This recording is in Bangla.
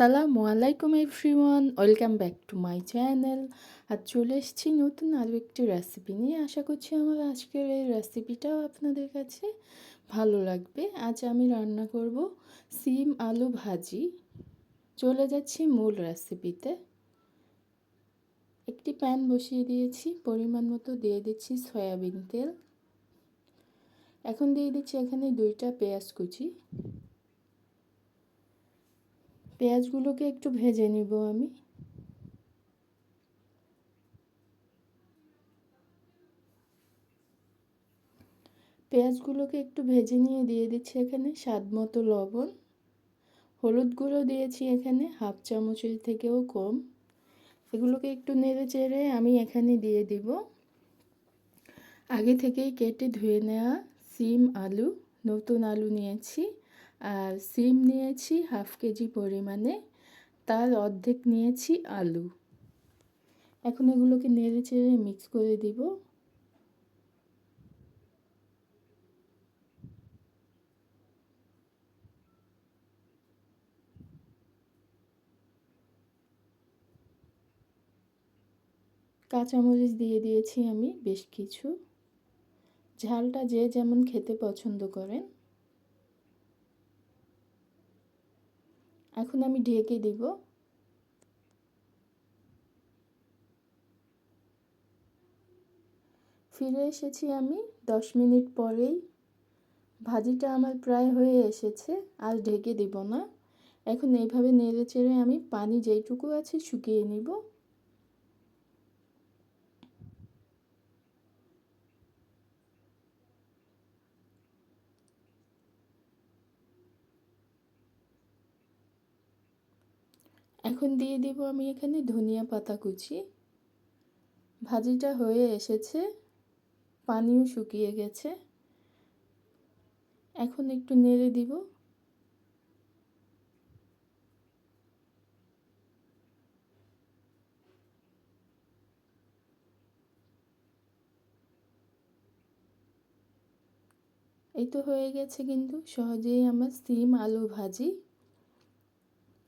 আসসালামু আলাইকুম everyone, welcome back to my channel. আর চলে এসেছি নতুন আরও একটি রেসিপি নিয়ে। আশা করছি আমার আজকের এই রেসিপিটাও আপনাদের কাছে ভালো লাগবে। আজ আমি রান্না করব সিম আলু ভাজি। চলে যাচ্ছি মূল রেসিপিতে। একটি প্যান বসিয়ে দিয়েছি, পরিমাণ মতো দিয়ে দিচ্ছি সয়াবিন তেল। এখন দিয়ে দিচ্ছি এখানে দুইটা পেঁয়াজ কুচি। পেঁয়াজগুলোকে একটু ভেজে নিব আমি। পেঁয়াজগুলোকে একটু ভেজে নিয়ে দিয়ে দিচ্ছি এখানে স্বাদ মতো লবণ। হলুদ গুঁড়ো দিয়েছি এখানে, হাফ চামচের থেকেও কম। এগুলোকে একটু নেড়ে চেড়ে আমি এখানে দিয়ে দিব। আগে থেকেই কেটে ধুয়ে নেওয়া সিম আলু, নতুন আলু নিয়েছি। আর সিম নিয়েছি হাফ কেজি পরিমাণে, তার অর্ধেক নিয়েছি আলু। এখন এগুলোকে নেড়ে চেড়ে মিক্স করে দিব। কাঁচামরিচ দিয়ে দিয়েছি আমি বেশ কিছু। ঝালটা যে যেমন খেতে পছন্দ করেন। এখন আমি ঢেকে দিব। ফিরে এসেছি আমি দশ মিনিট পরেই। ভাজিটা আমার প্রায় হয়ে এসেছে, আর ঢেকে দিব না। এখন এইভাবে নেড়ে চেড়ে আমি পানি যেইটুকু আছে শুকিয়ে নিব। এখন দিয়ে দিব আমি এখানে ধনিয়া পাতা কুচি। ভাজিটা হয়ে এসেছে, পানিও শুকিয়ে গেছে। এখন একটু নেড়ে দিব। এই তো হয়ে গেছে কিন্তু, সহজেই আমার সিম আলু ভাজি।